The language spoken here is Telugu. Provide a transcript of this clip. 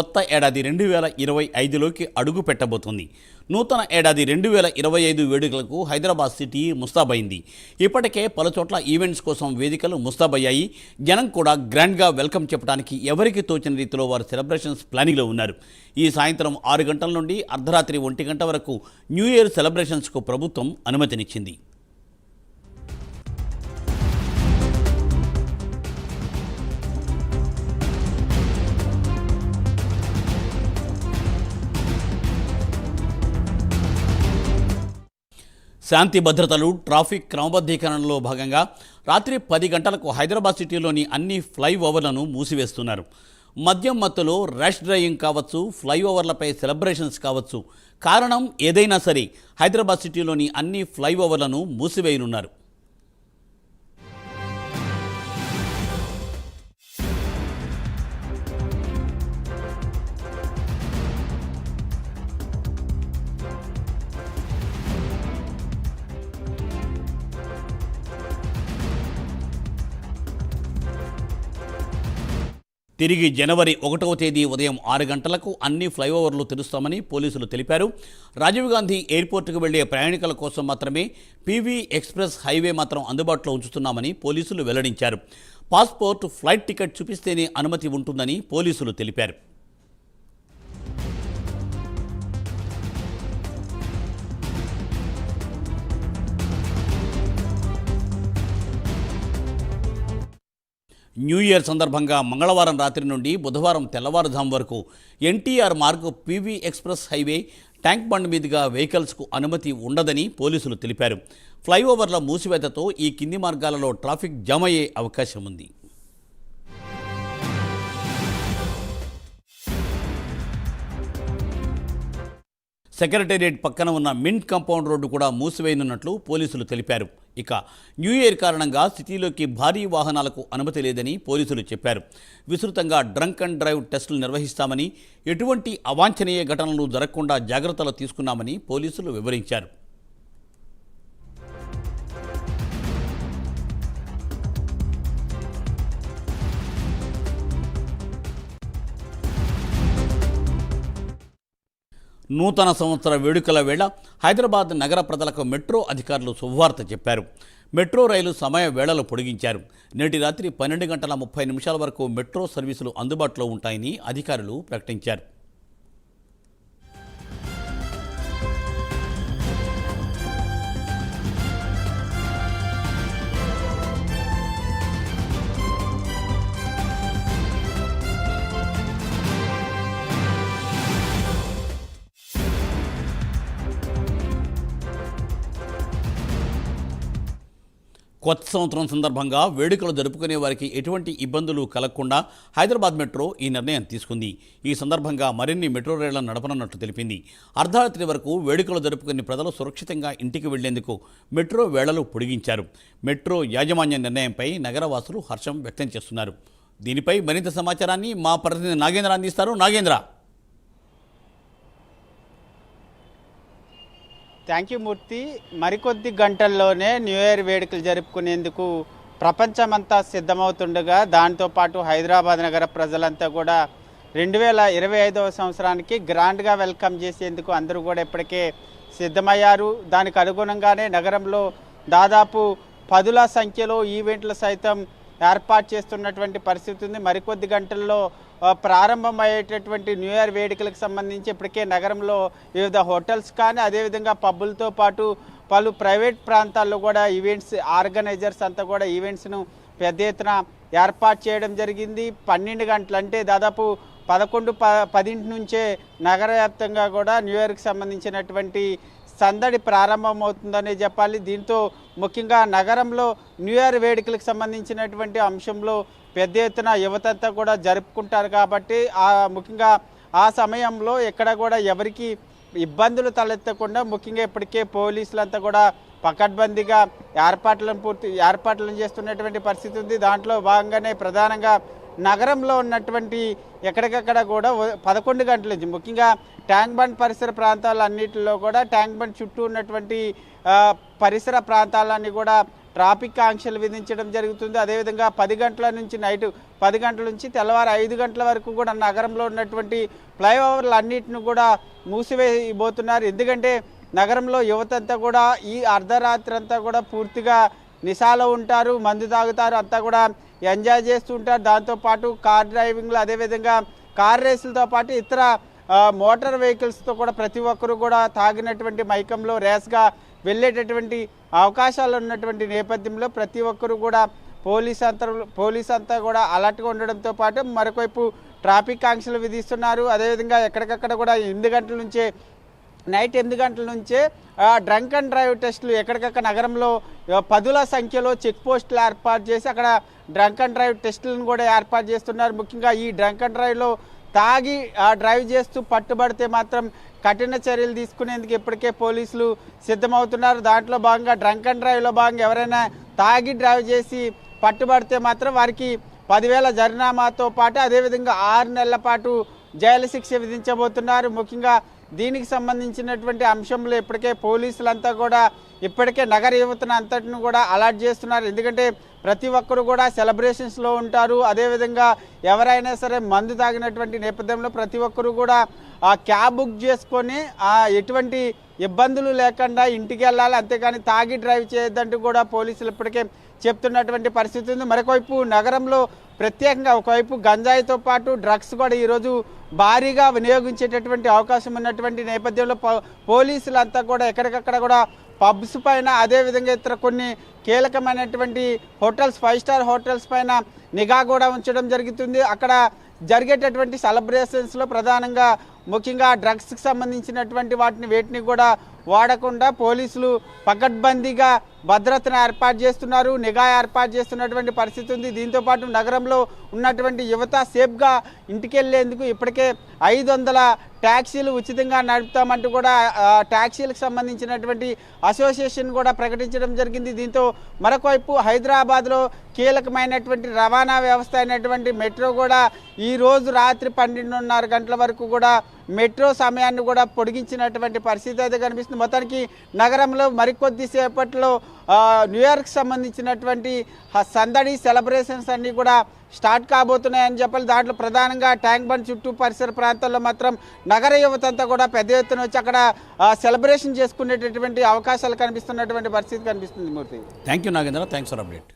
కొత్త ఏడాది రెండు వేల ఇరవై ఐదులోకి అడుగు పెట్టబోతుంది. నూతన ఏడాది రెండు వేల ఇరవై ఐదు వేడుకలకు హైదరాబాద్ సిటీ ముస్తాబైంది. ఇప్పటికే పలుచోట్ల ఈవెంట్స్ కోసం వేదికలు ముస్తాబయ్యాయి. జనం కూడా గ్రాండ్గా వెల్కమ్ చెప్పడానికి ఎవరికి తోచిన రీతిలో వారు సెలబ్రేషన్స్ ప్లానింగ్లో ఉన్నారు. ఈ సాయంత్రం ఆరు గంటల నుండి అర్ధరాత్రి ఒంటి గంట వరకు న్యూ ఇయర్ సెలబ్రేషన్స్కు ప్రభుత్వం అనుమతినిచ్చింది. శాంతి భద్రతలు ట్రాఫిక్ క్రమబద్ధీకరణలో భాగంగా రాత్రి పది గంటలకు హైదరాబాద్ సిటీలోని అన్ని ఫ్లైఓవర్లను మూసివేస్తున్నారు. మద్యం మత్తులో ర్యాష్ డ్రైవింగ్ కావచ్చు ఫ్లైఓవర్లపై సెలబ్రేషన్స్ కావచ్చు. కారణం ఏదైనా సరే హైదరాబాద్ సిటీలోని అన్ని ఫ్లైఓవర్లను మూసివేయనున్నారు. తిరిగి జనవరి ఒకటవ తేదీ ఉదయం ఆరు గంటలకు అన్ని ఫ్లైఓవర్లు తెరుస్తామని పోలీసులు తెలిపారు. రాజీవ్ గాంధీ ఎయిర్పోర్టుకు వెళ్ళే ప్రయాణికుల కోసం మాత్రమే పీవీ ఎక్స్ప్రెస్ హైవే మాత్రం అందుబాటులో ఉంచుతున్నామని పోలీసులు వెల్లడించారు. పాస్పోర్ట్ ఫ్లైట్ టికెట్ చూపిస్తేనే అనుమతి ఉంటుందని పోలీసులు తెలిపారు. న్యూ ఇయర్ సందర్భంగా మంగళవారం రాత్రి నుండి బుధవారం తెల్లవారుజాము వరకు NTR Marg PV express highway tank bund మీదుగా వెహికల్స్కు అనుమతి ఉండదని పోలీసులు తెలిపారు. ఫ్లైఓవర్ల మూసివేతతో ఈ కింది మార్గాలలో ట్రాఫిక్ జామ్ అయ్యే అవకాశం ఉంది. సెక్రటేరియట్ పక్కన ఉన్న మింట్ కాంపౌండ్ రోడ్డు కూడా మూసివేయనున్నట్లు పోలీసులు తెలిపారు. ఇక న్యూ ఇయర్ కారణంగా సిటీలోకి భారీ వాహనాలకు అనుమతి లేదని పోలీసులు చెప్పారు. విస్తృతంగా డ్రంక్ అండ్ డ్రైవ్ టెస్టులు నిర్వహిస్తామని ఎటువంటి అవాంఛనీయ ఘటనలు జరగకుండా జాగ్రత్తలు తీసుకున్నామని పోలీసులు వివరించారు. నూతన సంవత్సర వేడుకల వేళ హైదరాబాద్ నగర ప్రజలకు మెట్రో అధికారులు శుభవార్త చెప్పారు. మెట్రో రైలు సమయ వేళలు పొడిగించారు. నేటి రాత్రి పన్నెండు గంటల ముప్పై నిమిషాల వరకు మెట్రో సర్వీసులు అందుబాటులో ఉంటాయని అధికారులు ప్రకటించారు. కొత్త సంవత్సరం సందర్భంగా వేడుకలు జరుపుకునే వారికి ఎటువంటి ఇబ్బందులు కలగకుండా హైదరాబాద్ మెట్రో ఈ నిర్ణయం తీసుకుంది. ఈ సందర్భంగా మరిన్ని మెట్రో రైళ్ళను నడపనున్నట్లు తెలిపింది. అర్ధరాత్రి వరకు వేడుకలు జరుపుకునే ప్రజలు సురక్షితంగా ఇంటికి వెళ్ళేందుకు మెట్రో వేళలు పొడిగించారు. మెట్రో యాజమాన్య నిర్ణయంపై నగరవాసులు హర్షం వ్యక్తం చేస్తున్నారు. దీనిపై మరింత సమాచారాన్ని మా ప్రతినిధి నాగేంద్ర అందిస్తారు. నాగేంద్ర! Thank you Murthy. మరికొద్ది గంటల్లోనే న్యూ ఇయర్ వేడుకలు జరుపుకునేందుకు ప్రపంచమంతా సిద్ధమవుతుండగా దాంతోపాటు హైదరాబాద్ నగర ప్రజలంతా కూడా రెండు వేల ఇరవై ఐదవ సంవత్సరానికి గ్రాండ్గా వెల్కమ్ చేసేందుకు అందరూ కూడా ఇప్పటికే సిద్ధమయ్యారు. దానికి అనుగుణంగానే నగరంలో దాదాపు పదుల సంఖ్యలో ఈవెంట్లు సైతం ఏర్పాటు చేస్తున్నటువంటి పరిస్థితి ఉంది. మరికొద్ది గంటల్లో ప్రారంభమయ్యేటటువంటి న్యూ ఇయర్ వేడుకలకు సంబంధించి ఇప్పటికే నగరంలో వివిధ హోటల్స్ కానీ అదేవిధంగా పబ్బులతో పాటు పలు ప్రైవేట్ ప్రాంతాల్లో కూడా ఈవెంట్స్ ఆర్గనైజర్స్ అంతా కూడా ఈవెంట్స్ను పెద్ద ఎత్తున ఏర్పాటు చేయడం జరిగింది. పన్నెండు గంటలు అంటే దాదాపు పదకొండు ప పదింటి నుంచే నగర వ్యాప్తంగా కూడా న్యూ ఇయర్కి సంబంధించినటువంటి సందడి ప్రారంభమవుతుందనే చెప్పాలి. దీంతో ముఖ్యంగా నగరంలో న్యూ ఇయర్ వేడుకలకు సంబంధించినటువంటి అంశంలో పెద్ద ఎత్తున యువతంతా కూడా జరుపుకుంటారు కాబట్టి ఆ ముఖ్యంగా ఆ సమయంలో ఎక్కడ కూడా ఎవరికి ఇబ్బందులు తలెత్తకుండా ముఖ్యంగా ఇప్పటికే పోలీసులంతా కూడా పకడ్బందీగా ఏర్పాట్లను పూర్తి ఏర్పాట్లను చేస్తున్నటువంటి పరిస్థితి ఉంది. దాంట్లో భాగంగానే ప్రధానంగా నగరంలో ఉన్నటువంటి ఎక్కడికక్కడ కూడా పదకొండు గంటల నుంచి ముఖ్యంగా ట్యాంక్ బండ్ పరిసర ప్రాంతాలన్నింటిలో కూడా ట్యాంక్ బండ్ చుట్టూ ఉన్నటువంటి పరిసర ప్రాంతాలన్నీ కూడా ట్రాఫిక్ ఆంక్షలు విధించడం జరుగుతుంది. అదేవిధంగా పది గంటల నుంచి నైట్ పది గంటల నుంచి తెల్లవారు ఐదు గంటల వరకు కూడా నగరంలో ఉన్నటువంటి ఫ్లైఓవర్లు అన్నిటిని కూడా మూసివేయబోతున్నారు. ఎందుకంటే నగరంలో యువత అంతా కూడా ఈ అర్ధరాత్రి అంతా కూడా పూర్తిగా నిశాలో ఉంటారు మందు తాగుతారు అంతా కూడా ఎంజాయ్ చేస్తుంటారు. దాంతోపాటు కార్ డ్రైవింగ్లు అదేవిధంగా కార్ రేసులతో పాటు ఇతర మోటార్ వెహికల్స్తో కూడా ప్రతి ఒక్కరు కూడా తాగినటువంటి మైకంలో రేస్గా వెళ్ళేటటువంటి అవకాశాలు ఉన్నటువంటి నేపథ్యంలో ప్రతి ఒక్కరు కూడా పోలీస్ అంతా పోలీస్ అంతా కూడా అలర్ట్గా ఉండడంతో పాటు మరొకవైపు ట్రాఫిక్ ఆంక్షలు విధిస్తున్నారు. అదేవిధంగా ఎక్కడికక్కడ కూడా ఎనిమిది గంటల నుంచే నైట్ ఎనిమిది గంటల నుంచే డ్రంక్ అండ్ డ్రైవ్ టెస్టులు ఎక్కడికక్కడ నగరంలో పదుల సంఖ్యలో చెక్ పోస్టులు ఏర్పాటు చేసి అక్కడ డ్రంక్ అండ్ డ్రైవ్ టెస్టులను కూడా ఏర్పాటు చేస్తున్నారు. ముఖ్యంగా ఈ డ్రంక్ అండ్ డ్రైవ్లో తాగి ఆ, డ్రైవ్ చేస్తూ పట్టుబడితే మాత్రం కఠిన చర్యలు తీసుకునేందుకు ఇప్పటికే పోలీసులు సిద్ధమవుతున్నారు. దాంట్లో భాగంగా డ్రంక్ అండ్ డ్రైవ్లో భాగంగా ఎవరైనా తాగి డ్రైవ్ చేసి పట్టుబడితే మాత్రం వారికి పదివేల జరినామాతో పాటు అదేవిధంగా ఆరు నెలల పాటు జైలు శిక్ష విధించబోతున్నారు. ముఖ్యంగా దీనికి సంబంధించినటువంటి అంశంలో ఇప్పటికే పోలీసులంతా కూడా ఇప్పటికే నగర యువతను అంతటిని కూడా అలర్ట్ చేస్తున్నారు. ఎందుకంటే ప్రతి ఒక్కరు కూడా సెలబ్రేషన్స్లో ఉంటారు. అదేవిధంగా ఎవరైనా సరే మందు తాగినటువంటి నేపథ్యంలో ప్రతి ఒక్కరు కూడా ఆ క్యాబ్ బుక్ చేసుకొని ఆ ఎటువంటి ఇబ్బందులు లేకుండా ఇంటికి వెళ్ళాలి. అంతేకాని తాగి డ్రైవ్ చేయొద్దంటూ కూడా పోలీసులు ఇప్పటికే చెప్తున్నటువంటి పరిస్థితి ఉంది. మరొకవైపు నగరంలో ప్రత్యేకంగా ఒకవైపు గంజాయితో పాటు డ్రగ్స్ కూడా ఈరోజు భారీగా వినియోగించేటటువంటి అవకాశం ఉన్నటువంటి నేపథ్యంలో పోలీసులంతా కూడా ఎక్కడికక్కడ కూడా పబ్స్ పైన అదేవిధంగా ఇతర కొన్ని కీలకమైనటువంటి హోటల్స్ ఫైవ్ స్టార్ హోటల్స్ పైన నిఘా కూడా ఉంచడం జరుగుతుంది. అక్కడ జరిగేటటువంటి సెలబ్రేషన్స్లో ప్రధానంగా ముఖ్యంగా డ్రగ్స్కి సంబంధించినటువంటి వాటిని వేటిని కూడా వాడకుండా పోలీసులు పకడ్బందీగా భద్రతను ఏర్పాటు చేస్తున్నారు నిఘా ఏర్పాటు చేస్తున్నటువంటి పరిస్థితి ఉంది. దీంతో పాటు నగరంలో ఉన్నటువంటి యువత సేఫ్గా ఇంటికి వెళ్ళేందుకు ఇప్పటికే ఐదు వందల ట్యాక్సీలు ఉచితంగా నడుపుతామంటూ కూడా ట్యాక్సీలకు సంబంధించినటువంటి అసోసియేషన్ కూడా ప్రకటించడం జరిగింది. దీంతో మరొకవైపు హైదరాబాద్లో కీలకమైనటువంటి రవాణా వ్యవస్థ అయినటువంటి మెట్రో కూడా ఈరోజు రాత్రి పన్నెండున్నర గంటల వరకు కూడా మెట్రో సమయాన్ని కూడా పొడిగించినటువంటి పరిస్థితి అయితే కనిపిస్తుంది. మొత్తానికి నగరంలో మరికొద్ది సేపట్లో న్యూయార్క్ సంబంధించినటువంటి సందడి సెలబ్రేషన్స్ అన్నీ కూడా స్టార్ట్ కాబోతున్నాయని చెప్పాలి. దాంట్లో ప్రధానంగా ట్యాంక్ బండ్ చుట్టూ పరిసర ప్రాంతాల్లో మాత్రం నగర యువత అంతా కూడా పెద్ద ఎత్తున వచ్చి అక్కడ సెలబ్రేషన్ చేసుకునేటటువంటి అవకాశాలు కనిపిస్తున్నటువంటి పరిస్థితి కనిపిస్తుంది Murthy. Thank you Nagendra. Thanks for update